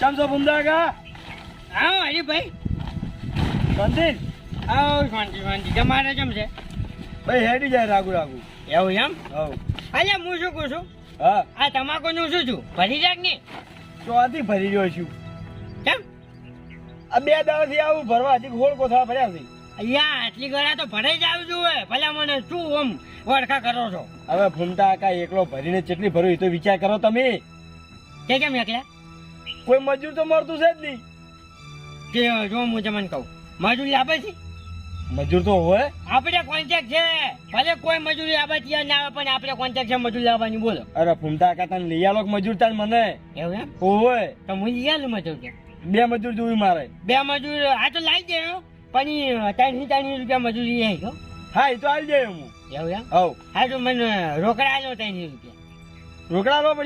ચમ છો ભૂમદા હા હરીભાઈ કંદીન આવો શાંતિ શાંતિ. તમારે કેમ છે? ભાઈ હેડી જાય રાગુ રાગુ. એવું એમ? હવ. અલ્યા હું શું કહું છું? હા. આ તમાકુનું શું છું? ભરી રાખ ને? ચોથી ભરી રહ્યો છું. કેમ? આ બે દાડાથી આવું ભરવા હજી હોળ કોથળા ભર્યા છે. અહીંયા આટલી ગળા તો ભરાઈ જ આવજો હે ભલા મને શું આમ વડખા કરો છો. હવે ફૂમતા કા એકલો ભરીને કેટલી ભરું એ તો વિચાર કરો તમે. કે કેમ એકલા? કોઈ મજૂર તો મળતું છે જ નહીં. કે જો હું તમને કહું મજૂરી આપે છે? મજૂર તો હોય. આપણે કોન્ટેક છે. ભલે કોઈ મજૂરી આપે છે ના આવે પણ આપણે કોન્ટેક છે મજૂર લાવવાની બોલો. અરે ફૂમતા કા તને લઈ આલો મજૂર તાર મને? એવું એમ? હોય. તો હું લઈ આલું મજૂર કે? બે મજૂર જોવી મારે. બે મજૂર આ તો લાવી દે પણ ત્રણસી ત્રણસી રૂપિયા મજૂરી આવી ગયો હા. એ તો આવી જાય હું. એવું એમ? હવ. હા તો મને રોકડા આલો ત્રણ રૂપિયા. રોકડા લો